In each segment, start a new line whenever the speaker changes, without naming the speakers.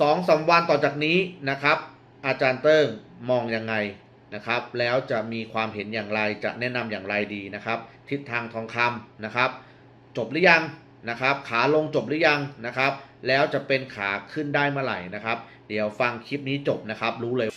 สองสามวันต่อจากนี้นะครับ อาจารย์เติ้งมองยังไงนะครับ แล้วจะมีความเห็นอย่างไรจะแนะนำอย่างไรดีนะครับ ทิศทางทองคำนะครับ จบหรือยังนะครับ ขาลงจบหรือยังนะครับ แล้วจะเป็นขาขึ้นได้เมื่อไหร่นะครับ เดี๋ยวฟังคลิปนี้จบนะครับ รู้เลย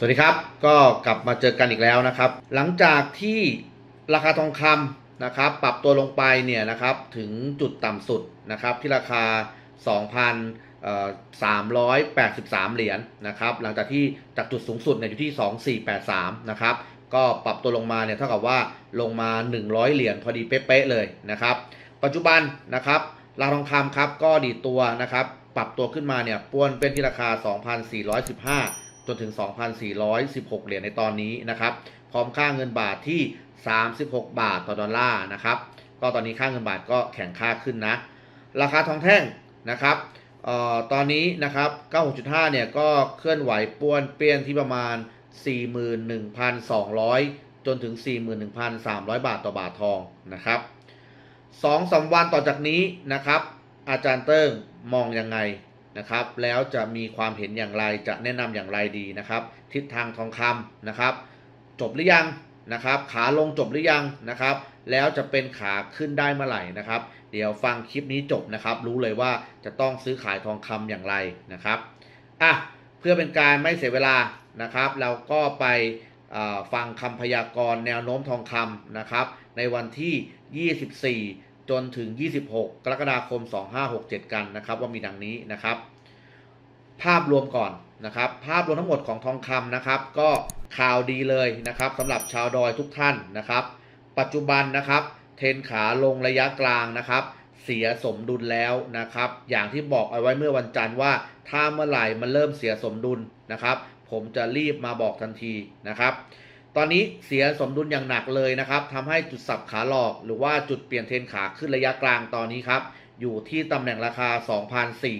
สวัสดีครับ ก็กลับมาเจอกันอีกแล้วนะครับ หลังจากที่ราคาทองคำนะครับ ปรับตัวลงไปเนี่ยนะครับถึงจุดต่ำสุดนะครับที่ราคา 2,383 เหรียญนะครับ หลังจากที่จากจุดสูงสุดเนี่ยอยู่ที่ 2483 นะครับ ก็ปรับตัวลงมาเนี่ยเท่ากับว่าลงมา 100 เหรียญพอดีเป๊ะๆเลยนะครับ ปัจจุบันนะครับราคาทองคำครับก็ดีตัวนะครับ ปรับตัวขึ้นมาเนี่ยป้วนเป็นที่ราคา 2,415 จนถึง 2,416 เหรียญในตอนนี้นะครับ พร้อมค่าเงินบาทที่ 36 บาทต่อดอลลาร์นะครับ ก็ตอนนี้ค่าเงินบาทก็แข็งค่าขึ้นนะ ราคาทองแท่งนะครับอ่อตอนนี้นะครับ 96.5 เนี่ยก็เคลื่อนไหวป้วนเปี้ยนที่ประมาณ 41,200 จนถึง 41,300 บาทต่อบาททองนะครับสองสามวันต่อจากนี้นะครับ อาจารย์เติ้งมองยังไง นะครับ แล้วจะมีความเห็นอย่างไรจะแนะนำอย่างไรดีนะครับ ทิศทางทองคำนะครับ จบหรือยังนะครับ ขาลงจบหรือยังนะครับ แล้วจะเป็นขาขึ้นได้เมื่อไหร่นะครับ เดี๋ยวฟังคลิปนี้จบนะครับ รู้เลยว่าจะต้องซื้อขายทองคำอย่างไรนะครับอะเพื่อเป็นการไม่เสียเวลานะครับ เราก็ไปฟังคำพยากรณ์แนวโน้มทองคำนะครับ ในวันที่ 24 จนถึง 26 กรกฎาคม 2567 กันนะครับ ว่ามีดังนี้นะครับ ภาพรวมก่อนนะครับ ภาพรวมทั้งหมดของทองคำนะครับ ก็ข่าวดีเลยนะครับสำหรับชาวดอยทุกท่านนะครับ ปัจจุบันนะครับ เทนขาลงระยะกลางนะครับ เสียสมดุลแล้วนะครับ อย่างที่บอกเอาไว้เมื่อวันจันทร์ว่า ถ้าเมื่อไหร่มันเริ่มเสียสมดุลนะครับ ผมจะรีบมาบอกทันทีนะครับ ตอนนี้เสียสมดุลอย่างหนักเลยนะครับทำให้จุดสับขาหลอกหรือว่าจุดเปลี่ยนเทรนขาขึ้นระยะกลางตอนนี้ครับ อยู่ที่ตำแหน่งราคา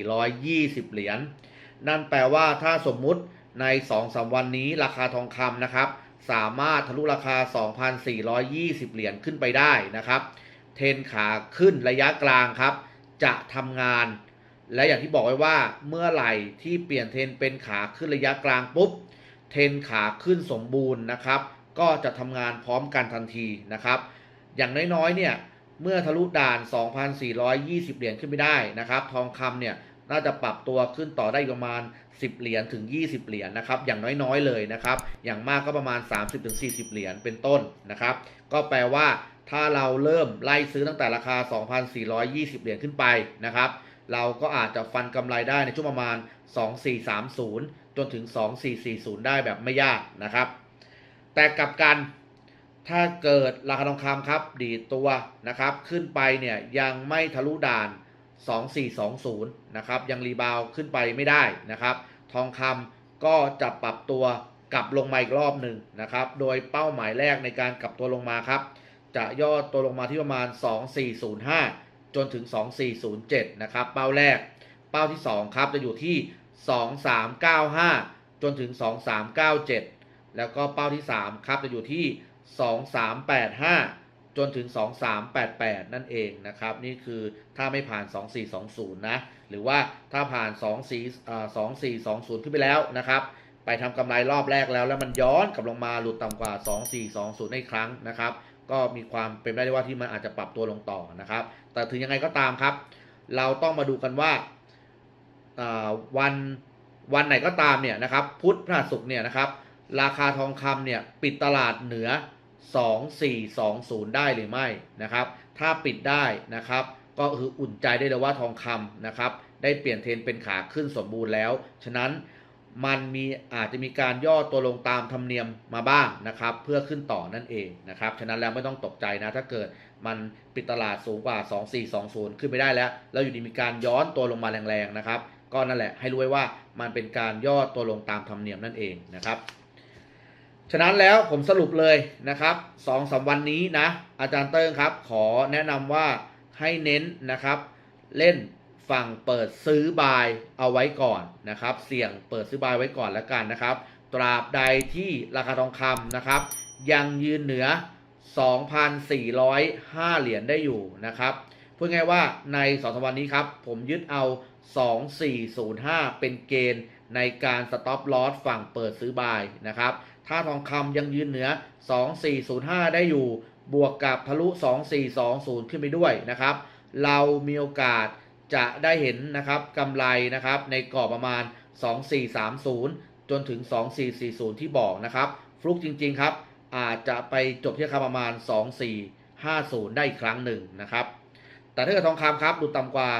2,420 เหรียญ นั่นแปลว่าถ้าสมมุติใน 2-3 วันนี้ราคาทองคำนะครับ สามารถทะลุราคา 2,420 เหรียญขึ้นไปได้นะครับ เทรนขาขึ้นระยะกลางครับ จะทำงาน และอย่างที่บอกไว้ว่าเมื่อไหร่ที่เปลี่ยนเทรนเป็นขาขึ้นระยะกลางปุ๊บ เทนขาขึ้นสมบูรณ์นะครับ ก็จะทำงานพร้อมกันทันทีนะครับ อย่างน้อยๆเนี่ยเมื่อทะลุด่าน 2,420 เหรียญขึ้นไปได้นะครับ ทองคำเนี่ยน่าจะปรับตัวขึ้นต่อได้อีกประมาณ 10 เหรียญถึง 20 เหรียญนะครับ อย่างน้อยๆเลยนะครับ อย่างมากก็ประมาณ 30-40 เหรียญเป็นต้นนะครับ ก็แปลว่า ถ้าเราเริ่มไล่ซื้อตั้งแต่ราคา 2,420 เหรียญขึ้นไปนะครับ เราก็อาจจะฟันกำไรได้ในช่วงประมาณ 2430 จนถึง 2440 ได้แบบไม่ยากนะครับ แต่กลับกันถ้าเกิดราคาทองคำครับ ดีตัวนะครับ ขึ้นไปเนี่ยยังไม่ทะลุด่าน 2420 นะครับ ยังรีบาวขึ้นไปไม่ได้นะครับ ทองคำก็จะปรับตัวกลับลงมาอีกรอบหนึ่งนะครับ โดยเป้าหมายแรกในการกลับตัวลงมาครับ จะย่อตัวลงมาที่ประมาณ 2405 จนถึง 2407 นะครับ เป้าแรก เป้าที่ 2 ครับ จะอยู่ที่ 2395 จนถึง 2397 แล้วก็เป้าที่ 3 ครับ จะอยู่ที่ 2385 จนถึง 2388 นั่นเองนะครับ นี่คือถ้าไม่ผ่าน 2420 นะ หรือว่าถ้าผ่าน 24อ่า2420 ขึ้นไปแล้วนะครับไปทำกำไรรอบแรกแล้วแล้วมันย้อนกลับลงมาหลุดต่ำกว่า 2420 ในครั้งนะครับ ก็มีความเป็นไปได้ว่าที่มันอาจจะปรับตัวลงต่อนะครับ แต่ถึงยังไงก็ตามครับ เราต้องมาดูกันว่าวันวันไหนก็ตามเนี่ยนะครับ พุธพฤหัสศุกร์เนี่ยนะครับ ราคาทองคำเนี่ยปิดตลาดเหนือ 2420 ได้หรือไม่นะครับ ถ้าปิดได้นะครับ ก็คืออุ่นใจได้เลยว่าทองคำนะครับ ได้เปลี่ยนเทรนเป็นขาขึ้นสมบูรณ์แล้ว ฉะนั้น มันมีอาจจะมีการย่อตัวลงตามธรรมเนียมมาบ้างนะครับ เพื่อขึ้นต่อนั่นเองนะครับ ฉะนั้นแล้วไม่ต้องตกใจนะ ถ้าเกิดมันปิดตลาดสูงกว่า 2420 ขึ้นไปได้แล้ว แล้วอยู่ดีมีการย้อนตัวลงมาแรงๆนะครับ ก็นั่นแหละให้รู้ไว้ว่ามันเป็นการย่อตัวลงตามธรรมเนียมนั่นเองนะครับ ฉะนั้นแล้วผมสรุปเลยนะครับสองสามวันนี้นะ อาจารย์เติ้งครับ ขอแนะนำว่าให้เน้นนะครับ เล่น ฝั่งเปิดซื้อบายเอาไว้ก่อนนะครับ เสี่ยงเปิดซื้อบายไว้ก่อนแล้วกันนะครับ ตราบใดที่ราคาทองคำนะครับ ยังยืนเหนือ 2,405 เหรียญได้อยู่นะครับพูดง่ายว่าในสองสวันนี้ครับ ผมยึดเอา 2405 เป็นเกณฑ์ในการสต็อปลอสฝั่งเปิดซื้อบายนะครับ ถ้าทองคำยังยืนเหนือ 2405 ได้อยู่ บวกกับทะลุ 2420 ขึ้นไปด้วยนะครับ เรามีโอกาส จะได้เห็นนะครับกำไรนะครับในกรอบประมาณ 2430 จนถึง 2440 ที่บอกนะครับฟลุกจริงๆครับ อาจจะไปจบที่ราคาประมาณ 2450 ได้อีกครั้งหนึ่งนะครับ แต่ถ้าเกิดทองคำครับดูต่ำกว่า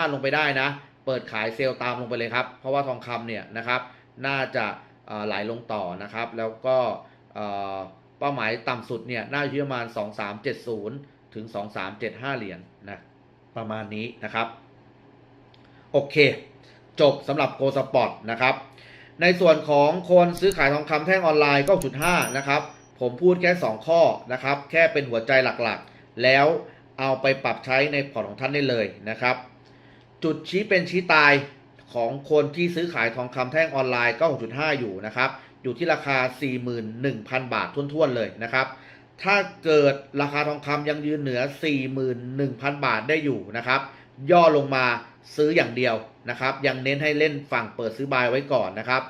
2405 ลงไปได้นะ เปิดขายเซลล์ตามลงไปเลยครับ เพราะว่าทองคำเนี่ยนะครับ น่าจะไหลลงต่อนะครับ แล้วก็เป้าหมายต่ำสุดเนี่ยน่าจะอยู่ประมาณ 2370 ถึง 2375 เหรียญนะ ประมาณนี้นะครับ โอเค จบสำหรับโกสปอร์ตนะครับ ในส่วนของคนซื้อขายทองคำแท่งออนไลน์ก็9.5นะครับ ผมพูดแค่ 2 ข้อนะครับ แค่เป็นหัวใจหลักๆ แล้วเอาไปปรับใช้ในพอร์ตของท่านได้เลยนะครับ จุดชี้เป็นชี้ตายของคนที่ซื้อขายทองคำแท่งออนไลน์ก็6.5 อยู่นะครับ อยู่ที่ราคา 41,000 บาททุ่นๆเลยนะครับ ถ้าเกิดราคาทองคำยังยืนเหนือ 41,000 บาทได้อยู่นะครับ ย่อลงมาซื้ออย่างเดียวนะครับ ยังเน้นให้เล่นฝั่งเปิดซื้อบายไว้ก่อนนะครับ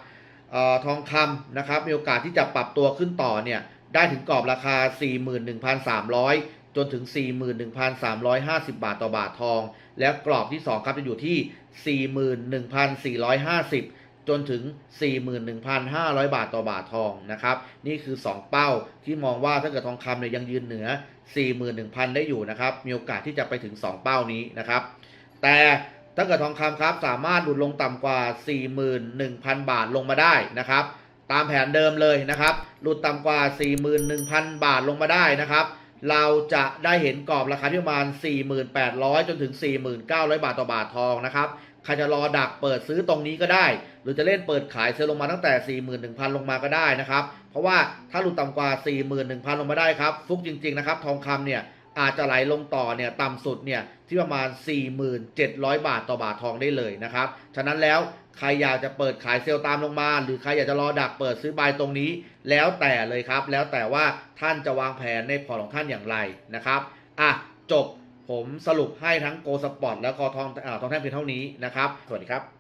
ออทองคำนะครับมีโอกาสที่จะปรับตัวขึ้นต่อเนี่ยได้ถึงกรอบราคา 41,300 จนถึง 41,350 บาทต่อบาททอง แล้วกรอบที่ 2 ครับจะอยู่ที่ 41,450 จนถึง 41,500 บาทต่อบาททองนะครับ นี่คือ 2 เป้าที่มองว่าถ้าเกิดทองคำเนี่ยยังยืนเหนือ 41,000 ได้อยู่นะครับ มีโอกาสที่จะไปถึง 2 เป้านี้นะครับ แต่ถ้าเกิดทองคำครับสามารถหลุดลงต่ำกว่า 41,000 บาทลงมาได้นะครับ ตามแผนเดิมเลยนะครับ หลุดต่ำกว่า 41,000 บาทลงมาได้นะครับ เราจะได้เห็นกรอบราคาที่ประมาณ 4,800 จนถึง 4,900 บาทต่อบาททองนะครับใครจะรอดักเปิดซื้อตรงนี้ก็ได้ หรือจะเล่นเปิดขายเซลล์ลงมาตั้งแต่ 41,000 ลงมาก็ได้นะครับ เพราะว่าถ้าหลุดต่ำกว่า 41,000 ลงมาได้ครับ ฟุกจริง ๆ นะครับ ทองคำเนี่ย อาจจะไหลลงต่อเนี่ยต่ำสุดเนี่ยที่ประมาณ 4,700 บาทต่อบาททองได้เลยนะครับ ฉะนั้นแล้วใครอยากจะเปิดขายเซลล์ตามลงมา หรือใครอยากจะรอดักเปิดซื้อบายตรงนี้ แล้วแต่เลยครับ แล้วแต่ว่าท่านจะวางแผนในพอร์ตของท่านอย่างไรนะครับอะจบผมสรุปให้ทั้งโกสปอร์ตและกอทองอทองแท่งเพียงเท่านี้นะครับ สวัสดีครับ